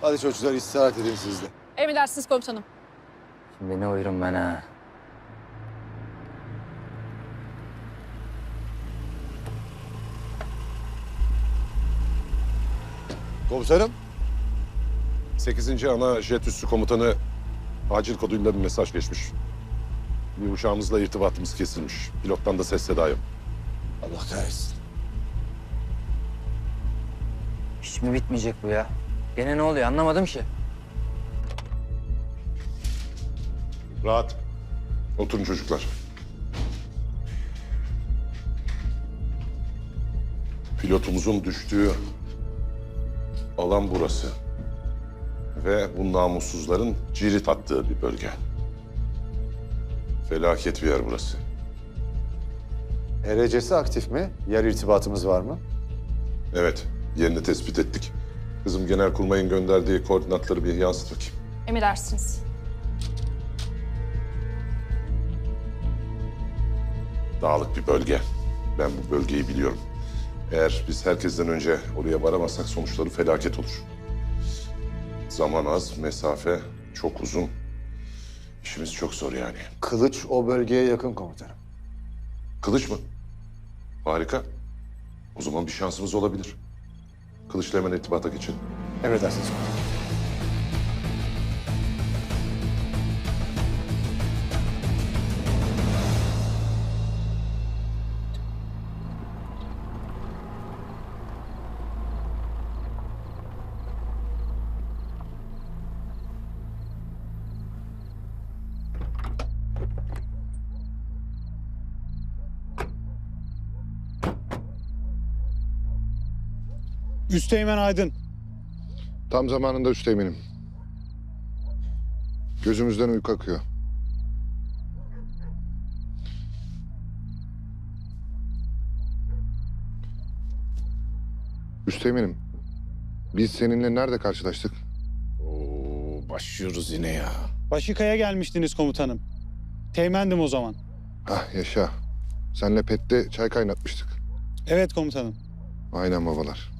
Hadi çocuklar istirahat edin siz de. Emredersiniz komutanım. Şimdi ne uyurum ben ha? Komutanım. 8. Ana Jet Üssü Komutanı acil koduyla bir mesaj geçmiş. Bir uçağımızla irtibatımız kesilmiş. Pilottan da ses seda yok. Allah kahretsin. Hiç mi bitmeyecek bu ya? Gene ne oluyor anlamadım ki. Rahat. Oturun çocuklar. Pilotumuzun düştüğü alan burası. Ve bu namussuzların cirit attığı bir bölge. Felaket bir yer burası. HRC'si aktif mi? Yer irtibatımız var mı? Evet, yerini tespit ettik. Kızım Genelkurmay'ın gönderdiği koordinatları bir yansıt bakayım. Emredersiniz. Dağlık bir bölge. Ben bu bölgeyi biliyorum. Eğer biz herkesten önce oraya varamazsak sonuçları felaket olur. Zaman az, mesafe çok uzun. İşimiz çok zor yani. Kılıç o bölgeye yakın komutanım. Kılıç mı? Harika. O zaman bir şansımız olabilir. Kılıçla hemen irtibata geçin. Emredersiniz komutanım. Üsteğmen Aydın. Tam zamanında üsteğmenim. Gözümüzden uyku akıyor. Üsteğmenim, biz seninle nerede karşılaştık? Oo, başlıyoruz yine ya. Başıkaya gelmiştiniz komutanım. Teğmendim o zaman. Ah yaşa. Senle pette çay kaynatmıştık. Evet komutanım. Aynen babalar.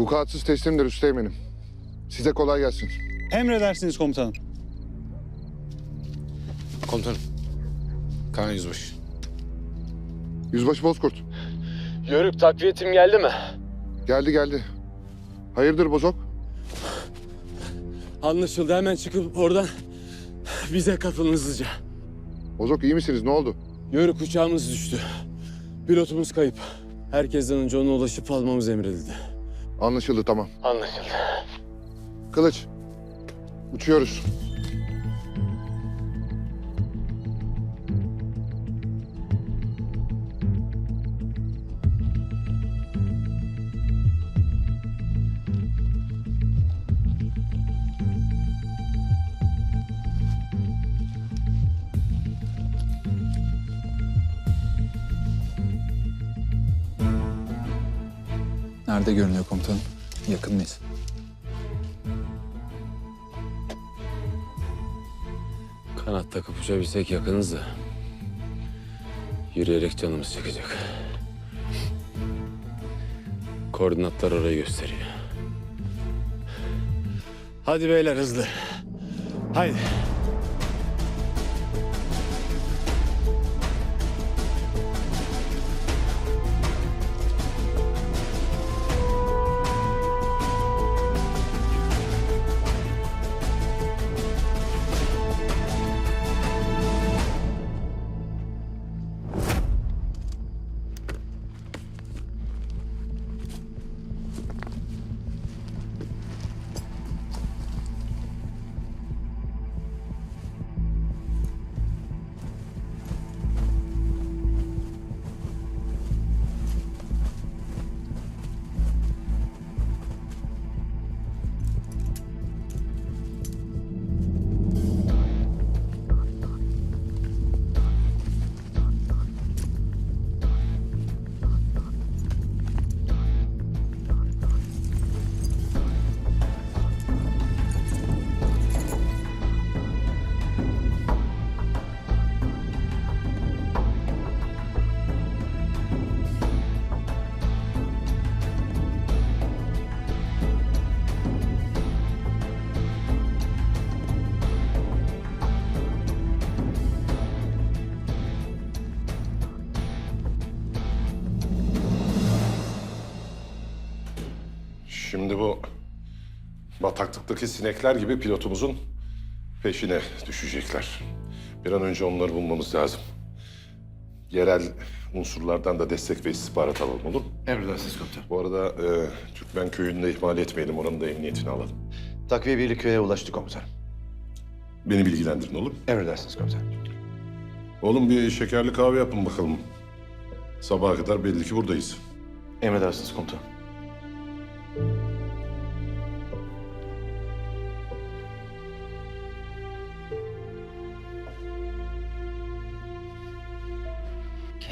Vukuatsız teslimdir üsteğmenim. Size kolay gelsin. Emredersiniz komutanım. Komutanım. Kaan Yüzbaşı. Yüzbaşı Bozkurt. Yörük takviyetim geldi mi? Geldi geldi. Hayırdır Bozok? Anlaşıldı hemen çıkıp oradan bize katılın hızlıca. Bozok iyi misiniz? Ne oldu? Yörük uçağımız düştü. Pilotumuz kayıp. Herkesten önce ona ulaşıp almamız emredildi. Anlaşıldı tamam. Anlaşıldı. Kılıç. Uçuyoruz. Nerede görünüyor komutanım? Yakın mıyız? Kanat takıp uçabilsek yakınız da. Yürüyerek canımız çıkacak. Koordinatlar orayı gösteriyor. Hadi beyler hızlı. Haydi. Bataklıktaki sinekler gibi pilotumuzun peşine düşecekler. Bir an önce onları bulmamız lazım. Yerel unsurlardan da destek ve istihbarat alalım olur mu? Emredersiniz komutanım. Bu arada e, Türkmen köyünü de ihmal etmeyelim. Oranın da emniyetini alalım. Takviye birlik köye ulaştı komutanım. Beni bilgilendirin olur mu? Emredersiniz komutanım. Oğlum bir şekerli kahve yapın bakalım. Sabaha kadar belli ki buradayız. Emredersiniz komutanım.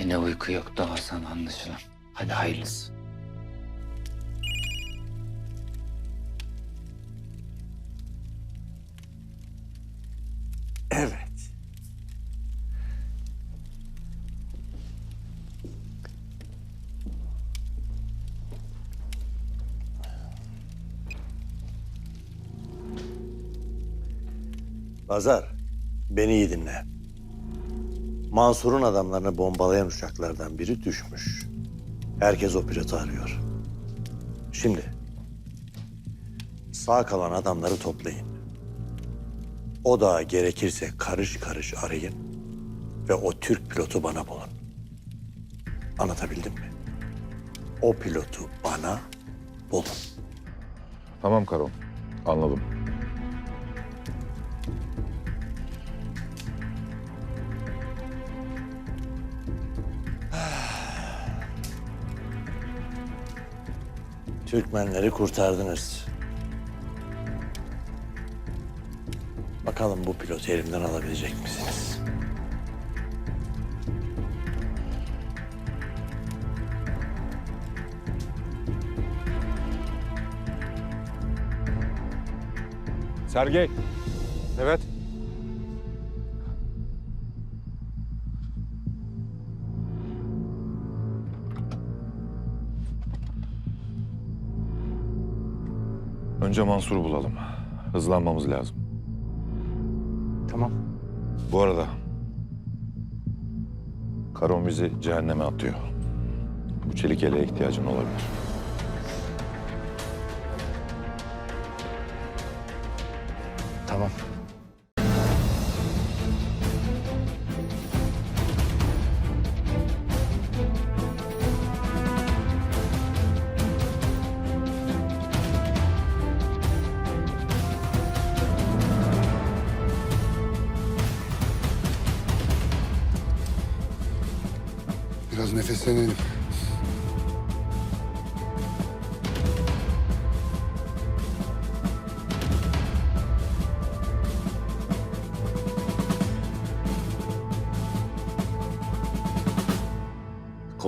Gene uyku yok da Hasan anlaşılan. Hadi hayırlısı. Evet. Pazar, beni iyi dinle. Mansur'un adamlarını bombalayan uçaklardan biri düşmüş. Herkes o pilotu arıyor. Şimdi sağ kalan adamları toplayın. O dağı gerekirse karış karış arayın ve o Türk pilotu bana bulun. Anlatabildim mi? O pilotu bana bulun. Tamam Karo. Anladım. Türkmenleri kurtardınız. Bakalım bu pilotu elimden alabilecek misiniz? Sergey. Evet. Önce Mansur'u bulalım. Hızlanmamız lazım. Tamam. Bu arada... Karon bizi cehenneme atıyor. Bu çelik yeleğe ihtiyacın olabilir. Tamam.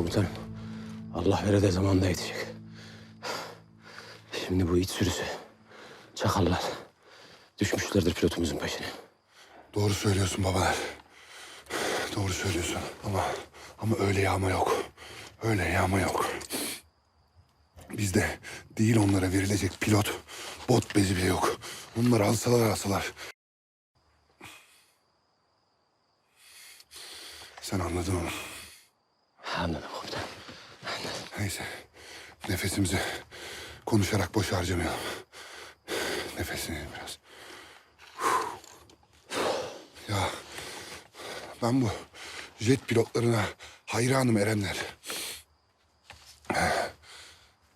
Komutanım, Allah vere de zamanda yetecek. Şimdi bu iç sürüsü, çakallar düşmüşlerdir pilotumuzun peşine. Doğru söylüyorsun babalar. Doğru söylüyorsun ama ama öyle yağma yok. Öyle yağma yok. Bizde değil onlara verilecek pilot, bot bezi bile yok. Onları alsalar alsalar. Sen anladın mı? Anladım komutanım. Neyse. Nefesimizi konuşarak boş harcamayalım. Nefesini biraz. Ya ben bu jet pilotlarına hayranım Erenler.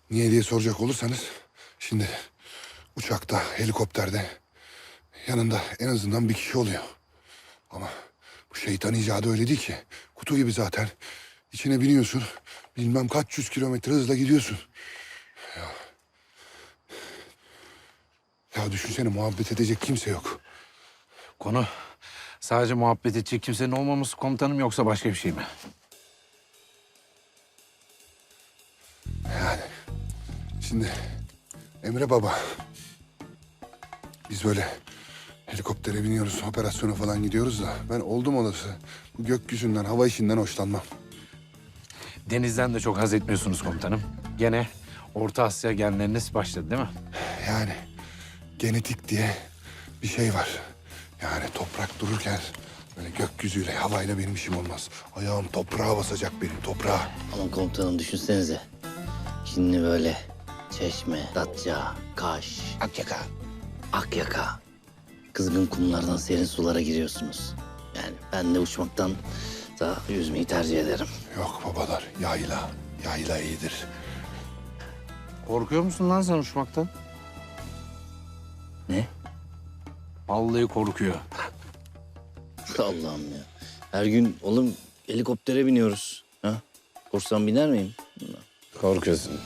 Niye diye soracak olursanız şimdi uçakta, helikopterde yanında en azından bir kişi oluyor. Ama bu şeytan icadı öyle değil ki. Kutu gibi zaten. İçine biniyorsun. Bilmem kaç yüz kilometre hızla gidiyorsun. Ya. Ya düşünsene muhabbet edecek kimse yok. Konu sadece muhabbet edecek kimsenin olmaması komutanım yoksa başka bir şey mi? Yani şimdi Emre Baba biz böyle helikoptere biniyoruz operasyona falan gidiyoruz da ben oldum olası bu gökyüzünden hava işinden hoşlanmam. Denizden de çok haz etmiyorsunuz komutanım. Gene Orta Asya genleriniz başladı değil mi? Yani genetik diye bir şey var. Yani toprak dururken böyle gökyüzüyle havayla benim işim olmaz. Ayağım toprağa basacak benim toprağa. Ama komutanım düşünsenize. Şimdi böyle Çeşme, Datça, Kaş, Akyaka. Akyaka. Kızgın kumlardan serin sulara giriyorsunuz. Yani ben de uçmaktan da yüzmeyi tercih ederim. Yok babalar yayla. Yayla iyidir. Korkuyor musun lan sen uçmaktan? Ne? Vallahi korkuyor. Allah'ım ya. Her gün oğlum helikoptere biniyoruz. Ha? Korksam biner miyim? Korkuyorsun.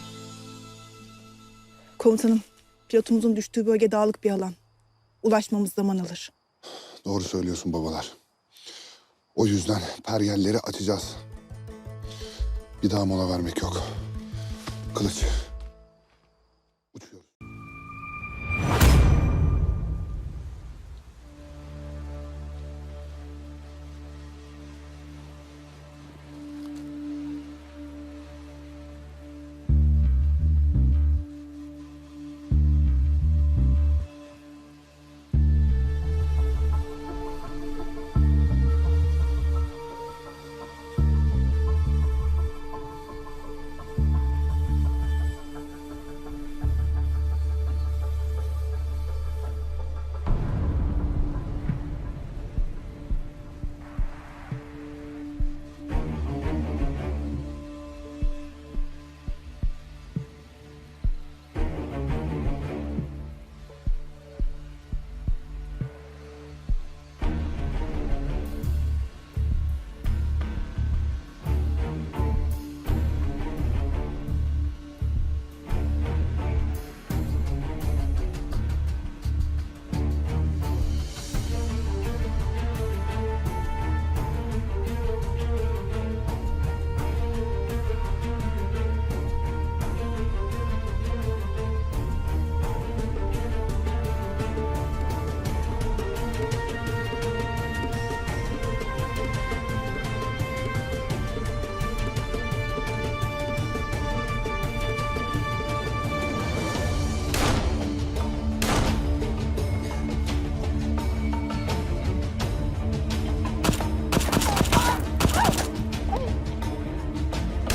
Komutanım, pilotumuzun düştüğü bölge dağlık bir alan. Ulaşmamız zaman alır. Doğru söylüyorsun babalar. O yüzden pergelleri açacağız. Bir daha mola vermek yok. Kılıç.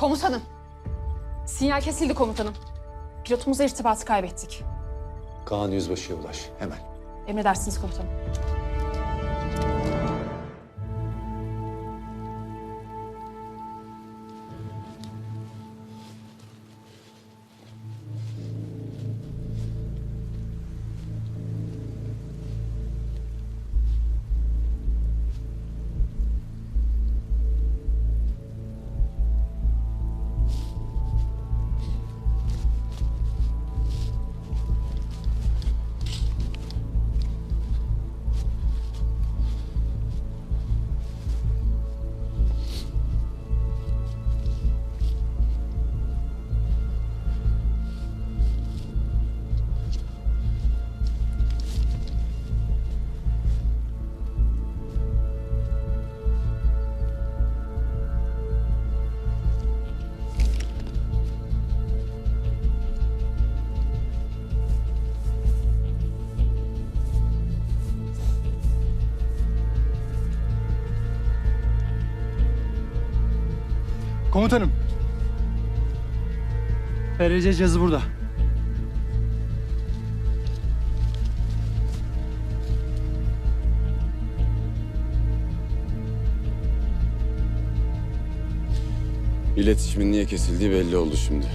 Komutanım. Sinyal kesildi komutanım. Pilotumuzla irtibatı kaybettik. Kaan Yüzbaşı'ya ulaş. Hemen. Emredersiniz komutanım. Komutanım. PRC cihazı burada. İletişimin niye kesildiği belli oldu şimdi.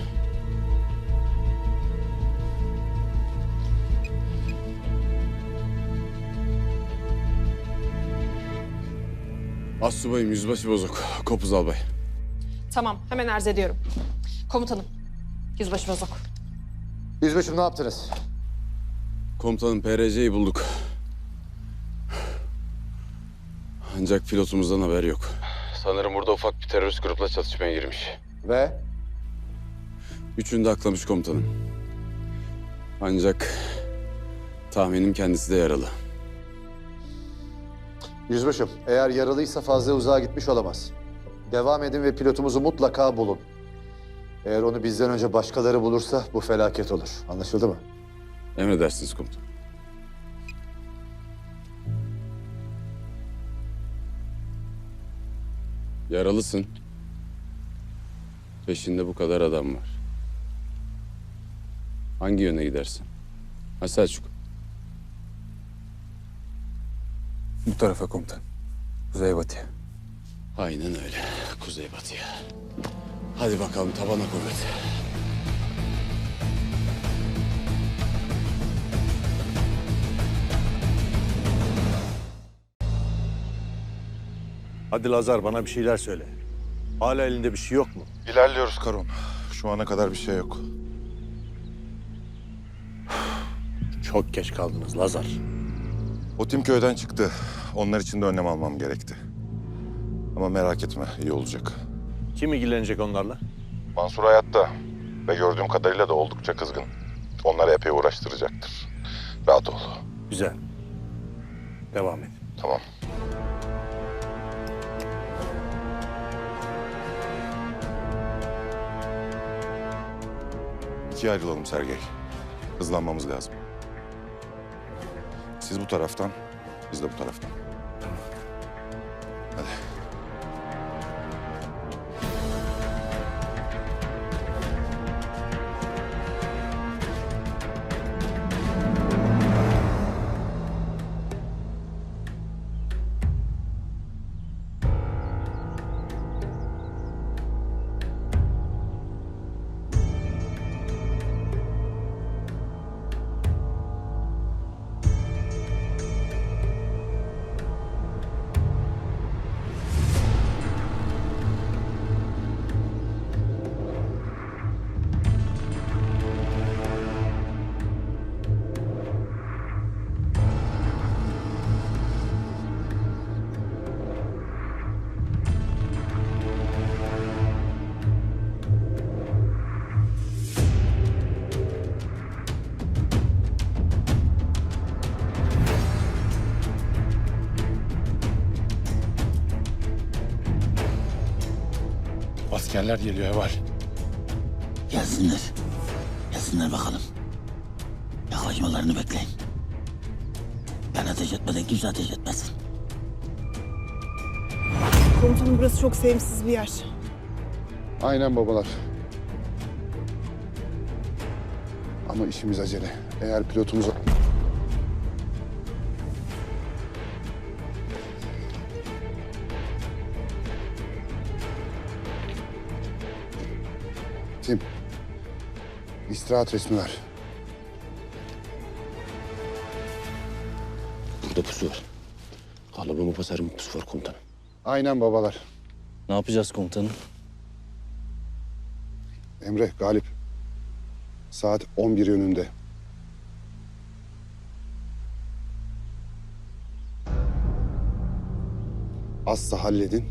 Astsubayım yüzbaşı bozuk. Kopuz albay. Tamam, hemen arz ediyorum. Komutanım, Yüzbaşı Bozok. Yüzbaşım ne yaptınız? Komutanım PRC'yi bulduk. Ancak pilotumuzdan haber yok. Sanırım burada ufak bir terörist grupla çatışmaya girmiş. Ve? Üçünü de aklamış komutanım. Ancak tahminim kendisi de yaralı. Yüzbaşım eğer yaralıysa fazla uzağa gitmiş olamaz. Devam edin ve pilotumuzu mutlaka bulun. Eğer onu bizden önce başkaları bulursa bu felaket olur. Anlaşıldı mı? Emredersiniz komutanım. Yaralısın. Peşinde bu kadar adam var. Hangi yöne gidersin? Ha Selçuk. Bu tarafa komutan. Kuzeybatıya. Aynen öyle. Kuzeybatıya. Hadi bakalım tabana kuvvet. Hadi Lazar bana bir şeyler söyle. Hala elinde bir şey yok mu? İlerliyoruz Karon. Şu ana kadar bir şey yok. Çok geç kaldınız Lazar. O tim köyden çıktı. Onlar için de önlem almam gerekti. Ama merak etme, iyi olacak. Kim ilgilenecek onlarla? Mansur hayatta ve gördüğüm kadarıyla da oldukça kızgın. Onları epey uğraştıracaktır. Rahat ol. Güzel. Devam et. Tamam. İkiye ayrılalım Sergey. Hızlanmamız lazım. Siz bu taraftan, biz de bu taraftan. Askerler geliyor Heval. Gelsinler. Gelsinler bakalım. Yaklaşmalarını bekleyin. Ben ateş etmeden kimse ateş etmesin. Komutanım burası çok sevimsiz bir yer. Aynen babalar. Ama işimiz acele. Eğer pilotumuz... istirahat resmi ver. Burada pusu var. Kalıbı mı pasarım pusu var komutanım. Aynen babalar. Ne yapacağız komutanım? Emre, Galip. Saat 11 yönünde. Azsa halledin.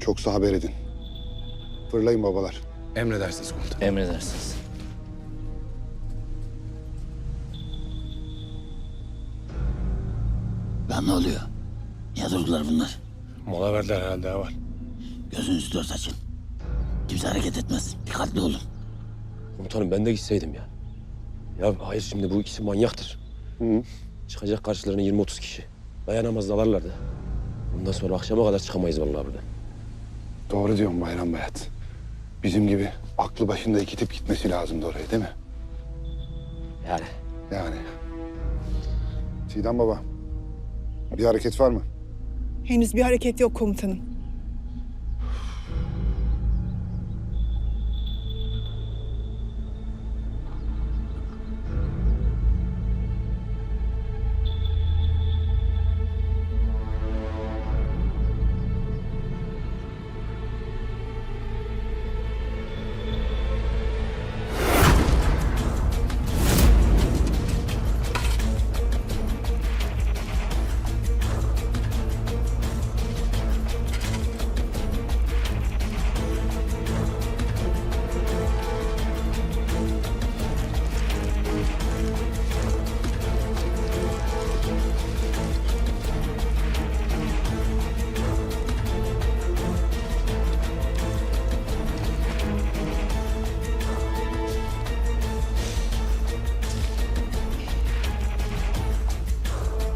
Çoksa haber edin. Fırlayın babalar. Emredersiniz komutanım. Emredersiniz. Lan ne oluyor? Niye durdular bunlar? Mola verdiler herhalde Heval. Gözünüzü dört açın. Kimse hareket etmez. Dikkatli olun. Komutanım ben de gitseydim ya. Ya hayır şimdi bu ikisi manyaktır. Hı. Çıkacak karşılarına 20-30 kişi. Dayanamaz dalarlar da. Bundan sonra akşama kadar çıkamayız vallahi buradan. Doğru diyorsun Bayram Bayat. Bizim gibi aklı başında iki tip gitmesi lazımdı oraya değil mi? Yani Yani. Çiğdem Baba, bir hareket var mı? Henüz bir hareket yok komutanım.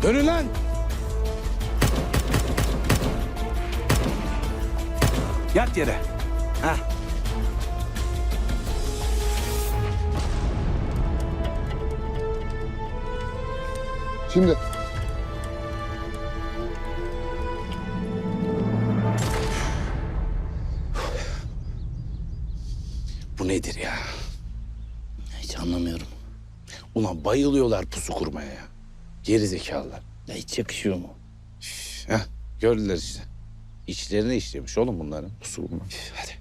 Dönün lan! Yat yere. Heh. Şimdi. Bu nedir ya? hiç anlamıyorum. Ulan bayılıyorlar pusu kurmaya ya. Geri zekalılar. Ya hiç yakışıyor mu? Heh, gördüler işte. İçlerine işlemiş oğlum bunların pusu kurma. Hadi.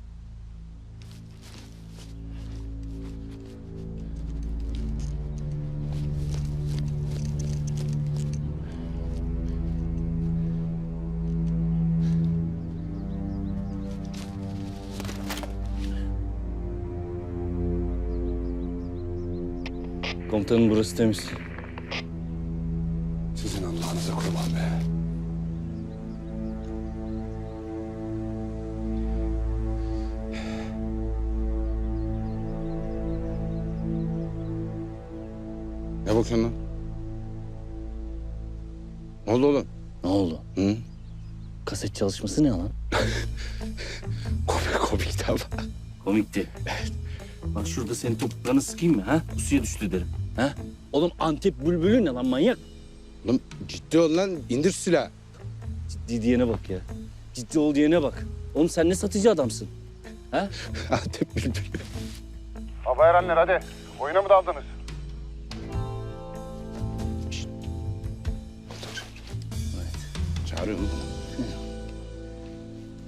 Komutanım burası temiz. Kaset çalışması ne lan? Komik komik tabi. Komikti. Bak şurada senin topuklarını sıkayım mı ha? Pusuya düştü derim. Ha? Oğlum Antep bülbülü ne lan manyak? Oğlum ciddi ol lan. indir şu silahı. Ciddi diyene bak ya. Ciddi ol diyene bak. Oğlum sen ne satıcı adamsın? Ha? Antep bülbül. Baba Erenler hadi. Oyuna mı daldınız? Çağırıyor mu?